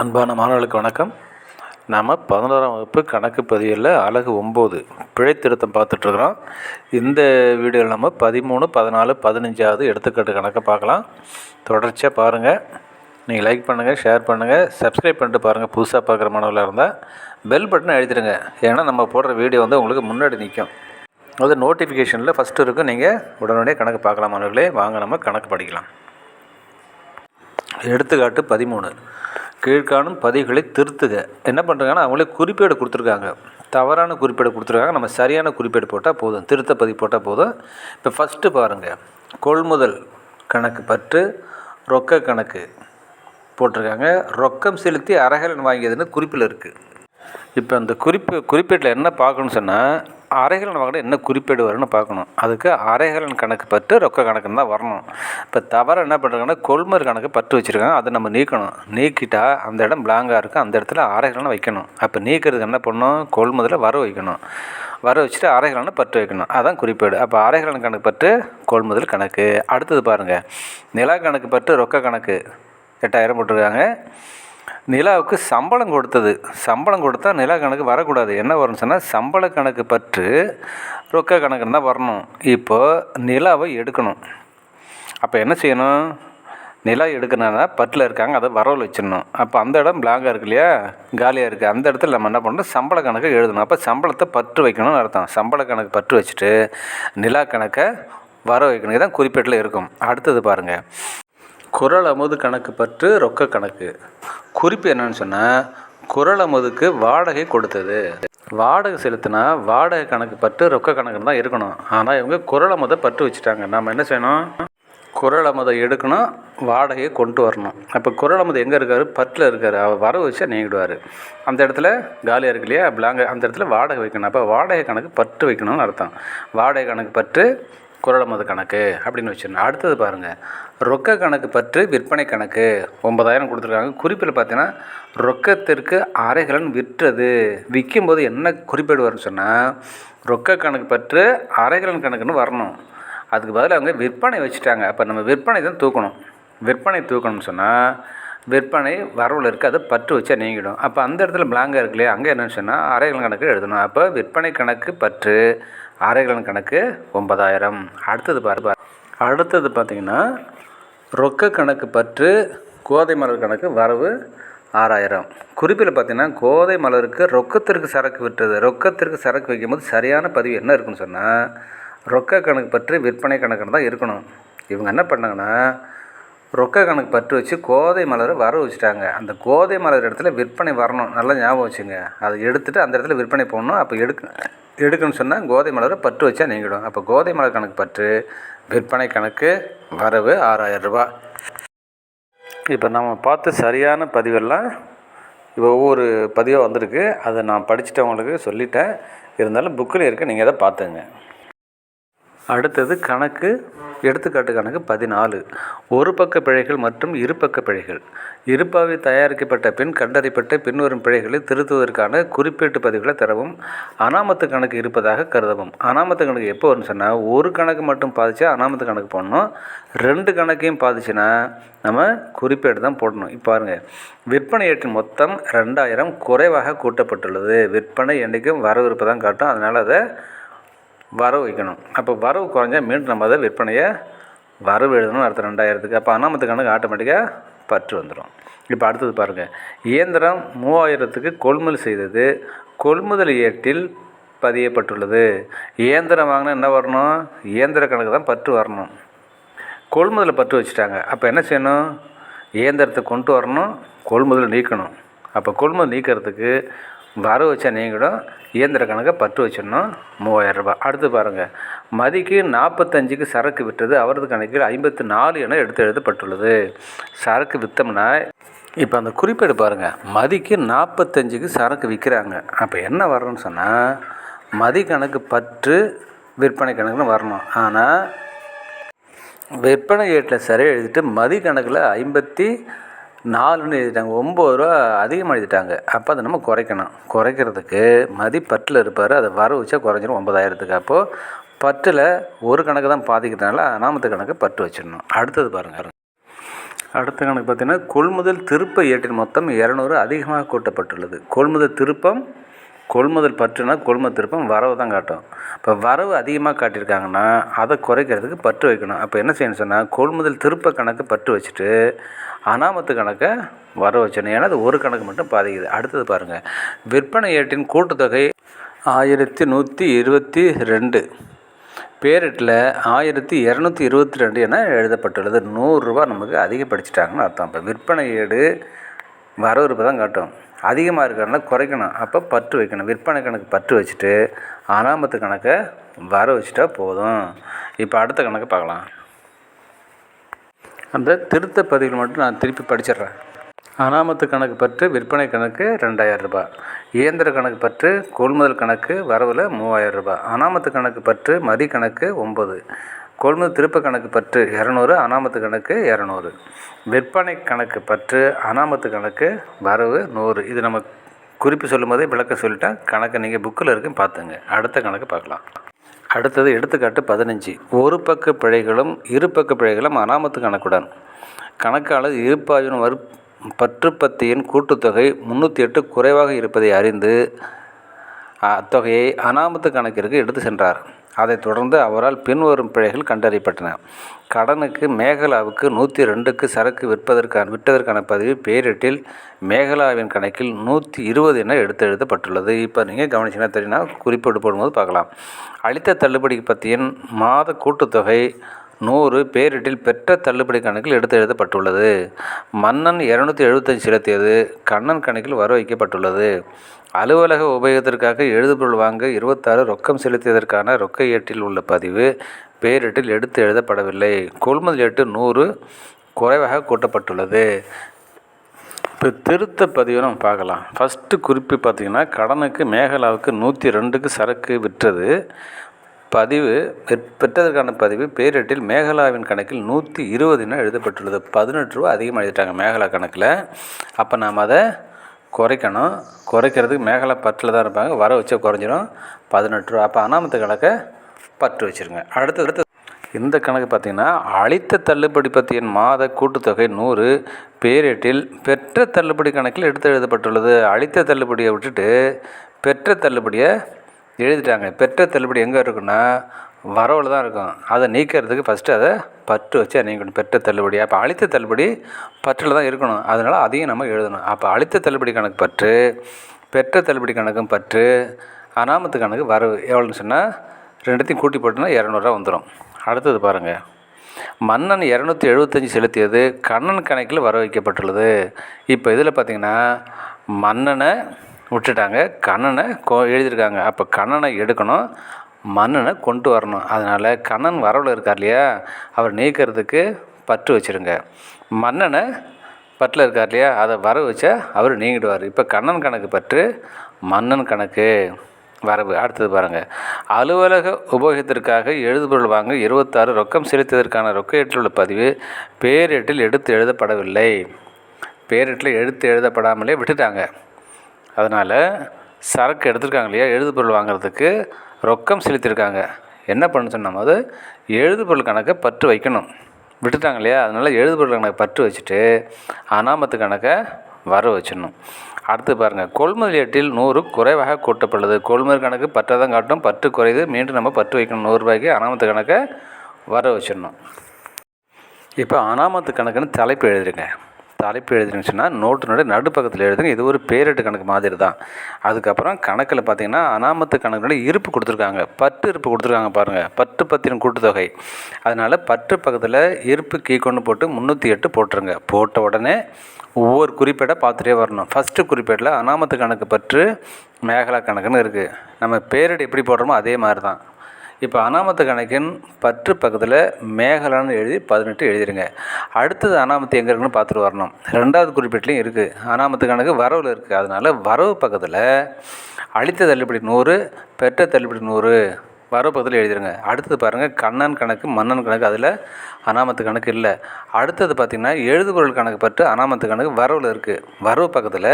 அன்பான மாணவர்களுக்கு வணக்கம். நாம் பதினோராம் வகுப்பு கணக்கு பதிவில் அழகு ஒம்பது பிழைத்திருத்தம் பார்த்துட்ருக்குறோம். இந்த வீடியோவில் நம்ம பதிமூணு பதினாலு பதினஞ்சாவது எடுத்துக்காட்டு கணக்கை பார்க்கலாம். தொடர்ச்சியாக பாருங்கள் நீங்கள் லைக் பண்ணுங்கள் ஷேர் பண்ணுங்கள் சப்ஸ்கிரைப் பண்ணிட்டு பாருங்கள் புதுசாக பார்க்குற மாணவர்களாக இருந்தால் பெல் பட்டனை எழுதிடுங்க ஏன்னா நம்ம போடுற வீடியோ வந்து உங்களுக்கு முன்னாடி நிற்கும் அது நோட்டிஃபிகேஷனில் ஃபஸ்ட்டு இருக்கும். நீங்கள் உடனடியாக கணக்கு பார்க்கலாம் மாணவர்களே. வாங்க நம்ம கணக்கு படிக்கலாம். எடுத்துக்காட்டு பதிமூணு. கீழ்காணும் பதிவுகளை திருத்துக. என்ன பண்ணுறாங்கன்னா அவங்களே குறிப்பேடு கொடுத்துருக்காங்க. தவறான குறிப்பேடு கொடுத்துருக்காங்க. நம்ம சரியான குறிப்பேடு போட்டால் போதும். திருத்த பதிவு போட்டால் போதும். இப்போ ஃபஸ்ட்டு பாருங்கள் கொள்முதல் கணக்கு பற்று ரொக்க கணக்கு போட்டிருக்காங்க. ரொக்கம் செலுத்தி அரகலன் வாங்கியதுன்னு குறிப்பில் இருக்குது இப்போ அந்த குறிப்பு குறிப்பேட்டில் என்ன பார்க்கணும்னு சொன்னால் அரைகலன் வாங்கினா என்ன குறிப்பேடு வரும்னு பார்க்கணும். அதுக்கு அரைகலன் கணக்கு பட்டு ரொக்க கணக்குன்னு தான் வரணும். இப்போ தவறு என்ன பண்ணுறாங்கன்னா கொள்முதல் கணக்கு பட்டு வச்சுருக்காங்க. அதை நம்ம நீக்கணும். நீக்கிட்டால் அந்த இடம் பிளாங்காக இருக்கும் அந்த இடத்துல அரைகலனை வைக்கணும். அப்போ நீக்கிறதுக்கு என்ன பண்ணணும்? கொள்முதலை வர வைக்கணும். வர வச்சுட்டு அரைகலனை பட்டு வைக்கணும். அதான் குறிப்பேடு. அப்போ அரைகலன் கணக்கு பட்டு கொள்முதல் கணக்கு. அடுத்தது பாருங்கள் நிலா கணக்கு பட்டு ரொக்க கணக்கு. எட்டாயிரம் போட்டிருக்காங்க. நிலாவுக்கு சம்பளம் கொடுத்தது. சம்பளம் கொடுத்தா நிலா கணக்கு வரக்கூடாது. என்ன வரும்னு சொன்னால் சம்பள கணக்கு பற்று ரொக்க கணக்குன்னு தான் வரணும். இப்போது நிலாவை எடுக்கணும். அப்போ என்ன செய்யணும்? நிலா எடுக்கணும்னா பட்டில் இருக்காங்க அதை வரவு வச்சிடணும். அப்போ அந்த இடம் பிளாங்காக இருக்கு இல்லையா? காலியாக இருக்குது அந்த இடத்துல நம்ம என்ன பண்ணணும்? சம்பள கணக்கு எழுதணும். அப்போ சம்பளத்தை பற்று வைக்கணும்னு அர்த்தம். சம்பள கணக்கு பற்று வச்சுட்டு நிலா கணக்கை வர வைக்கணும். இதான் குறிப்பேட்டில் இருக்கும். அடுத்தது பாருங்கள் குரல் அமுது கணக்கு பற்று ரொக்க கணக்கு. குறிப்பு என்னன்னு சொன்னால் குரல் அமுதுக்கு வாடகை கொடுத்தது. வாடகை செலுத்தினா வாடகை கணக்கு பற்று ரொக்க கணக்குன்னு தான் இருக்கணும். ஆனால் இவங்க குரல் அமுதை பற்று வச்சுட்டாங்க. நம்ம என்ன செய்யணும்? குரல் அமுதை எடுக்கணும் வாடகையை கொண்டு வரணும். அப்போ குரல் அமுது எங்கே இருக்கார்? பற்றில் இருக்கார். அவர் வர வச்சா நீங்கிடுவார். அந்த இடத்துல காலியாக இருக்கு இல்லையா? பிளாங்க அந்த இடத்துல வாடகை வைக்கணும். அப்போ வாடகை கணக்கு பற்று வைக்கணும்னு அர்த்தம். வாடகை கணக்கு பற்று குரலமது கணக்கு அப்படின்னு வச்சிடணும் அடுத்தது பாருங்கள் ரொக்க கணக்கு பற்று விற்பனை கணக்கு ஒன்பதாயிரம் கொடுத்துருக்காங்க. குறிப்பில் பார்த்தீங்கன்னா ரொக்கத்திற்கு அரைகலன் விற்றது. விற்கும்போது என்ன குறிப்பீடு வரும்னு சொன்னால் ரொக்க கணக்கு பற்று அரைகலன் கணக்குன்னு வரணும். அதுக்கு பதிலாக அவங்க விற்பனை வச்சுட்டாங்க. அப்போ நம்ம விற்பனை தான் தூக்கணும். விற்பனை தூக்கணும்னு சொன்னால் விற்பனை வரவில் இருக்குது அதை பற்று வச்சா நீங்கிடும். அப்போ அந்த இடத்துல பிளாங்காக இருக்கு இல்லையா அங்கே என்னன்னு சொன்னால் அரைகலன் கணக்கு எழுதணும். அப்போ விற்பனை கணக்கு பற்று அரைகலன் கணக்கு ஒன்பதாயிரம். அடுத்தது பாரு அடுத்தது பார்த்திங்கன்னா ரொக்க கணக்கு பற்று கோதை மலர் கணக்கு வரவு ஆறாயிரம். குறிப்பில் பார்த்தீங்கன்னா கோதை மலருக்கு ரொக்கத்திற்கு சரக்கு விட்டுறது ரொக்கத்திற்கு சரக்கு வைக்கும்போது சரியான பதிவு என்ன இருக்குன்னு சொன்னால் ரொக்க கணக்கு பற்றி விற்பனை கணக்குன்னு தான் இருக்கணும். இவங்க என்ன பண்ணாங்கன்னா ரொக்க கணக்கு பற்று வச்சு கோதை மலரை வர வச்சுட்டாங்க. அந்த கோதை மலர் இடத்துல விற்பனை வரணும். நல்லா ஞாபகம் வச்சுங்க. அதை எடுத்துகிட்டு அந்த இடத்துல விற்பனை போடணும். அப்போ எடுக்க எடுக்கணும்னு சொன்னால் கோதை மலரை பற்று வச்சா நீங்கிடும். அப்போ கோதை மலர் கணக்கு பற்று விற்பனை கணக்கு வரவு ஆறாயிரம் இப்போ நம்ம பார்த்த சரியான பதிவெல்லாம் இப்போ ஒவ்வொரு பதிவாக வந்திருக்கு. அதை நான் படிச்சுட்டவங்களுக்கு சொல்லிட்டேன். இருந்தாலும் புக்கில் இருக்க. நீங்கள் அதை பார்த்துங்க. அடுத்தது கணக்கு எடுத்துக்காட்டு கணக்கு பதினாலு. ஒரு பக்க பிழைகள் மற்றும் இருபக்க பிழைகள். இருப்பாவை தயாரிக்கப்பட்ட பின் கண்டறியப்பட்ட பின்வரும் பிழைகளை திருத்துவதற்கான குறிப்பீட்டு பதிவுகளை தரவும் அனாமத்து கணக்கு இருப்பதாக கருதவும். அனாமத்து கணக்கு எப்போ வரும்னு சொன்னால் ஒரு கணக்கு மட்டும் பாதிச்சா அனாமத்து கணக்கு போடணும். ரெண்டு கணக்கையும் பாதிச்சுன்னா நம்ம குறிப்பேடு தான் போடணும். இப்போ பாருங்கள் விற்பனை ஏற்றின் மொத்தம் ரெண்டாயிரம் குறைவாக கூட்டப்பட்டுள்ளது. விற்பனை என்றைக்கும் வரவிருப்பு தான் காட்டும். அதனால் அதை வரவு வைக்கணும். அப்போ வரவு குறைஞ்சா மீண்டும் நம்ம அதை விற்பனையை வரவு எழுதணும்னு அடுத்த ரெண்டாயிரத்துக்கு. அப்போ அனாமத்து கணக்கு ஆட்டோமேட்டிக்காக பற்று வந்துடும் இப்போ அடுத்தது பாருங்கள் இயந்திரம் மூவாயிரத்துக்கு கொள்முதல் செய்தது கொள்முதல் ஏட்டில் பதியப்பட்டுள்ளது. இயந்திரம் வாங்கினா என்ன வரணும்? இயந்திர கணக்கு தான் பற்று வரணும். கொள்முதலை பற்று வச்சுட்டாங்க. அப்போ என்ன செய்யணும்? இயந்திரத்தை கொண்டு வரணும் கொள்முதல் நீக்கணும். அப்போ கொள்முதல் நீக்கிறதுக்கு வரவு வச்ச நீங்களும் இயந்திர கணக்கை பற்று வச்சிடணும். மூவாயிரம் ரூபாய். அடுத்து பாருங்கள் மதிக்கு நாற்பத்தஞ்சுக்கு சரக்கு விற்றது அவரது கணக்கில் ஐம்பத்து நாலு என எடுத்து எழுதப்பட்டுள்ளது. சரக்கு விற்றோம்னா இப்போ அந்த குறிப்பேடு பாருங்கள் மதிக்கு நாற்பத்தஞ்சுக்கு சரக்கு விற்கிறாங்க அப்போ என்ன வரணும்னு சொன்னால் மதி கணக்கு பற்று விற்பனை கணக்குன்னு வரணும். ஆனால் விற்பனை ஏட்டில் சரியாக எழுதிட்டு மதி கணக்கில் ஐம்பத்தி நாலுன்னு எழுதிட்டாங்க. ஒம்பது ரூபா அதிகமாக எழுதிட்டாங்க. அப்போ அதை நம்ம குறைக்கணும். குறைக்கிறதுக்கு மதிப்பற்றில் இருப்பார். அதை வர வச்சா குறைஞ்சிரும் ஒன்பதாயிரத்துக்கு. அப்போது பட்டில் ஒரு கணக்கு தான் பாதிக்கிறதுனால அனாமத்து கணக்கு பட்டு வச்சிடணும். அடுத்தது பாருங்கள் அடுத்த கணக்கு பார்த்தீங்கன்னா கொள்முதல் திருப்ப ஏற்றின் மொத்தம் இரநூறு அதிகமாக கூட்டப்பட்டுள்ளது. கொள்முதல் திருப்பம் கொள்முதல் பற்றுனா கொள்முதல் திருப்பம் வரவு தான் காட்டும். இப்போ வரவு அதிகமாக காட்டியிருக்காங்கன்னா அதை குறைக்கிறதுக்கு பற்று வைக்கணும். அப்போ என்ன செய்யணும் சொன்னால் கொள்முதல் திருப்ப கணக்கு பற்று வச்சுட்டு அனாமத்து கணக்கை வர வச்சிடணும். ஏன்னா அது ஒரு கணக்கு மட்டும் பாதிக்குது. அடுத்தது பாருங்கள் விற்பனை ஏட்டின் கூட்டுத்தொகை ஆயிரத்தி நூற்றி இருபத்தி ரெண்டு. பேரிட்டில் ஆயிரத்தி இரநூத்தி இருபத்தி ரெண்டு என எழுதப்பட்டுள்ளது. நூறுரூவா நமக்கு அதிகப்படுத்திட்டாங்கன்னு அர்த்தம். இப்போ விற்பனை ஏடு வரவு இருப்பு தான் காட்டும். அதிகமாக இருக்கிறனால குறைக்கணும். அப்போ பற்று வைக்கணும். விற்பனை கணக்கு பற்று வச்சுட்டு அனாமத்து கணக்கை வர வச்சுட்டா போதும். இப்போ அடுத்த கணக்கு பார்க்கலாம். அந்த திருத்த பதிவில் மட்டும் நான் திருப்பி படிச்சிடுறேன். அனாமத்து கணக்கு பற்று விற்பனை கணக்கு ரெண்டாயிரம் ரூபாய். இயந்திர கணக்கு பற்று கொள்முதல் கணக்கு வரவில் மூவாயிரம் ரூபாய். அனாமத்து கணக்கு பற்று மதி கணக்கு ஒம்பது கொள்முதல் திருப்ப கணக்கு பற்று இரநூறு அனாமத்து கணக்கு இரநூறு. விற்பனை கணக்கு பற்று அனாமத்து கணக்கு வரவு நூறு. இது நம்ம குறிப்பு சொல்லும் போதே விளக்க சொல்லிட்டேன் கணக்கு நீங்கள் புக்கில் இருக்குன்னு பார்த்துங்க. அடுத்த கணக்கு பார்க்கலாம். அடுத்தது எடுத்துக்காட்டு பதினஞ்சு. ஒரு பக்க பிழைகளும் இரு பக்க பிழைகளும் அனாமத்து கணக்குடன். கணக்காளர் இருப்பாயிரம் வரு பற்றுப்பத்தியின் கூட்டுத்தொகை முந்நூற்றி எட்டு குறைவாக இருப்பதை அறிந்து அத்தொகையை அனாமத்து கணக்கிற்கு எடுத்து சென்றார். அதைத் தொடர்ந்து அவரால் பின்வரும் பிழைகள் கண்டறியப்பட்டன. கடனுக்கு மேகலாவுக்கு நூற்றி ரெண்டுக்கு சரக்கு விற்பதற்கான விற்றதற்கான பதிவு பேரிட்டில் மேகலாவின் கணக்கில் நூற்றி இருபது என எடுத்து எழுதப்பட்டுள்ளது. இப்போ நீங்கள் கவனிச்சிங்கன்னா தெரியும்னா குறிப்பிட்டு போடும்போது பார்க்கலாம். அளித்த தள்ளுபடி பற்றியின் மாத கூட்டுத்தொகை நூறு பேரிட்டில் பெற்ற தள்ளுபடி கணக்கில் எடுத்து எழுதப்பட்டுள்ளது. மன்னன் இரநூத்தி எழுபத்தஞ்சு செலுத்தியது கண்ணன் கணக்கில் வர வைக்கப்பட்டுள்ளது. அலுவலக உபயோகத்திற்காக எழுதுபொருள் வாங்க இருபத்தாறு ரொக்கம் செலுத்தியதற்கான ரொக்க ஏட்டில் உள்ள பதிவு பேரிட்டில் எடுத்து எழுதப்படவில்லை. கொள்முதல் ஏட்டு நூறு குறைவாக கூட்டப்பட்டுள்ளது. இப்போ திருத்த பதிவை நம்ம பார்க்கலாம். ஃபஸ்ட்டு குறிப்பு பார்த்திங்கன்னா கடனுக்கு மேகலாவுக்கு நூற்றி ரெண்டுக்கு சரக்கு விற்றது. பதிவு பெற்றதற்கான பதிவு பேரிட்டில் மேகலாவின் கணக்கில் நூற்றி இருபதுன்னு எழுதப்பட்டுள்ளது. பதினெட்டு ரூபா அதிகமாக எழுதிட்டாங்க மேகலா கணக்கில். அப்போ நாம் அதை குறைக்கணும். குறைக்கிறதுக்கு மேகலா பற்றில் தான் இருப்பாங்க. வர வச்சா குறைஞ்சிரும். பதினெட்டு ரூபா. அப்போ அனாமத்து கணக்கை பற்று வச்சுருங்க. அடுத்து இந்த கணக்கு பார்த்திங்கன்னா அளித்த தள்ளுபடி பற்றியின் மாத கூட்டுத்தொகை நூறு. பேரேட்டில் பெற்ற தள்ளுபடி கணக்கில் எடுத்து எழுதப்பட்டுள்ளது. அளித்த தள்ளுபடியை விட்டுட்டு பெற்ற தள்ளுபடியை எழுதிட்டாங்க. பெற்ற தள்ளுபடி எங்கே இருக்குன்னா வரவில் தான் இருக்கும். அதை நீக்கிறதுக்கு ஃபஸ்ட்டு அதை பற்று வச்சு நீக்கணும். பெற்ற தள்ளுபடி. அப்போ அழித்த தள்ளுபடி பற்றில் தான் இருக்கணும். அதனால் அதையும் நம்ம எழுதணும். அப்போ அழித்த தள்ளுபடி கணக்கு பற்று பெற்ற தள்ளுபடி கணக்கும் பற்று அனாமத்து கணக்கு வரவு. எவ்வளோன்னு சொன்னால் ரெண்டுத்தையும் கூட்டி போட்டோன்னா இரநூறுவா வந்துடும் அடுத்தது பாருங்கள் மன்னன் இரநூத்தி எழுபத்தஞ்சி செலுத்தியது கண்ணன் கணக்கில் வர வைக்கப்பட்டுள்ளது இப்போ இதில் பார்த்திங்கன்னா மன்னனை விட்டுட்டாங்க. கண்ணனை கொ எழுதியிருக்காங்க. அப்போ கண்ணனை எடுக்கணும். மன்னனை கொண்டு வரணும். அதனால் கண்ணன் வரவில் இருக்கார் இல்லையா? அவர் நீக்கிறதுக்கு பற்று வச்சுருங்க. மன்னனை பற்றில் இருக்கார் இல்லையா? அதை வர வச்சா அவர் நீங்கிடுவார். இப்போ கண்ணன் கணக்கு பற்று மன்னன் கணக்கு வரவு. அடுத்தது பாருங்கள் அலுவலக உபயோகத்திற்காக எழுதுபொருள் வாங்க இருபத்தாறு ரொக்கம் செலுத்தியதற்கான ரொக்க ஏற்றில் உள்ள பதிவு பேரேட்டில் எடுத்து எழுதப்படவில்லை. பேரேட்டில் எடுத்து எழுதப்படாமலே விட்டுட்டாங்க. அதனால் சரக்கு எடுத்திருக்காங்க இல்லையா? எழுதுபொருள் வாங்குறதுக்கு ரொக்கம் செலுத்தியிருக்காங்க. என்ன பண்ண சொன்னால் போது எழுதுபொருள் கணக்கை பற்று வைக்கணும். விட்டுட்டாங்க இல்லையா? அதனால் எழுதுபொருள் கணக்கை பற்று வச்சுட்டு அனாமத்து கணக்கை வர வச்சிடணும். அடுத்து பாருங்கள் கொள்முதல் ஏட்டில் நூறு குறைவாக கூட்டப்படுது கொள்முதல் கணக்கு பற்றை தான் காட்டும். பற்று குறையுது. மீண்டும் நம்ம பற்று வைக்கணும். நூறுரூபாய்க்கு அனாமத்து கணக்கை வர வச்சிடணும். இப்போ அனாமத்து கணக்குன்னு தலைப்பு எழுதிருங்க. தலைப்பு எழுதுறீங்கன்னு சொன்னால் நோட்டினுடைய நடுப்பக்கத்தில் எழுதுங்க. இது ஒரு பேரெட்டு கணக்கு மாதிரி தான். அதுக்கப்புறம் கணக்கில் பார்த்தீங்கன்னா அனாமத்து கணக்கினுடைய இருப்பு கொடுத்துருக்காங்க. பத்து இருப்பு கொடுத்துருக்காங்க பாருங்கள் பத்து பத்தின கூட்டுத்தொகை. அதனால் பத்து பக்கத்தில் இருப்பு கீ கொண்டு போட்டு முந்நூற்றி எட்டு போட்டுருங்க. போட்ட உடனே ஒவ்வொரு குறிப்பேடை பார்த்துட்டே வரணும். ஃபஸ்ட்டு குறிப்பேட்டில் அனாமத்து கணக்கு பற்று மேகலா கணக்குன்னு இருக்குது நம்ம பேரிடு எப்படி போடுறோமோ அதே மாதிரி தான். இப்போ அனாமத்து கணக்கின் பற்று பக்கத்தில் மேகலான்னு எழுதி பதினெட்டு எழுதிருங்க. அடுத்தது அனாமத்து எங்கே இருக்குன்னு பார்த்துட்டு வரணும். ரெண்டாவது குறிப்பிட்லேயும் இருக்குது அனாமத்து கணக்கு வரவில் இருக்குது அதனால் வரவு பக்கத்தில் அழித்த தள்ளுபடி நூறு பெற்ற தள்ளுபடி நூறு வரவு பக்கத்தில் எழுதிருங்க. அடுத்தது பாருங்கள் கண்ணன் கணக்கு மன்னன் கணக்கு அதில் அனாமத்து கணக்கு இல்லை. அடுத்தது பார்த்திங்கன்னா எழுதுபொருள் கணக்கு பற்று அனாமத்து கணக்கு வரவில் இருக்குது வரவு பக்கத்தில்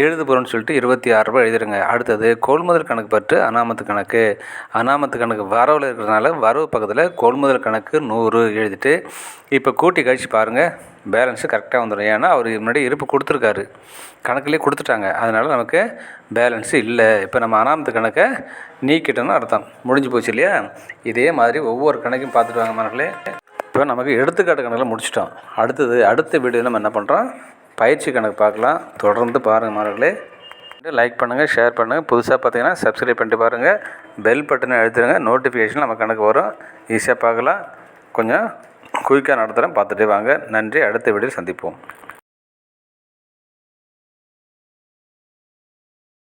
எழுதுபொருள்னு சொல்லிட்டு இருபத்தி ஆறுரூபா எழுதிடுங்க அடுத்தது கொள்முதல் கணக்கு பற்று அனாமத்து கணக்கு. அனாமத்து கணக்கு வரவில் இருக்கிறதுனால வரவு பக்கத்தில் கொள்முதல் கணக்கு நூறு எழுதிட்டு இப்போ கூட்டி கழிச்சு பாருங்கள் பேலன்ஸு கரெக்டாக வந்துடும் ஏன்னா அவர் முன்னாடி இருப்பு கொடுத்துருக்காரு. கணக்குலேயே கொடுத்துட்டாங்க. அதனால் நமக்கு பேலன்ஸு இல்லை. இப்போ நம்ம அனாமத்து கணக்கை நீக்கிட்டோம்னு அர்த்தம். முடிஞ்சு போச்சு இல்லையா? இதே மாதிரி ஒவ்வொரு கணக்கையும் பார்த்துட்டு வாங்க மார்களே இப்போ நமக்கு எடுத்துக்காட்டு கணக்கில் முடிச்சிட்டோம். அடுத்தது அடுத்த வீடியோ நம்ம என்ன பண்ணுறோம் பயிற்சி கணக்கு பார்க்கலாம். தொடர்ந்து பாருங்கள் மாணவர்களே. லைக் பண்ணுங்கள் ஷேர் பண்ணுங்கள் புதுசாக பார்த்தீங்கன்னா சப்ஸ்கிரைப் பண்ணிட்டு பாருங்கள் பெல் பட்டனை எழுத்துருங்க நோட்டிஃபிகேஷன் நம்ம கணக்கு வரும். ஈஸியாக பார்க்கலாம். கொஞ்சம் குயிக்காக நடத்துகிறேன் பார்த்துட்டே வாங்க. நன்றி. அடுத்த வீடியோ சந்திப்போம்.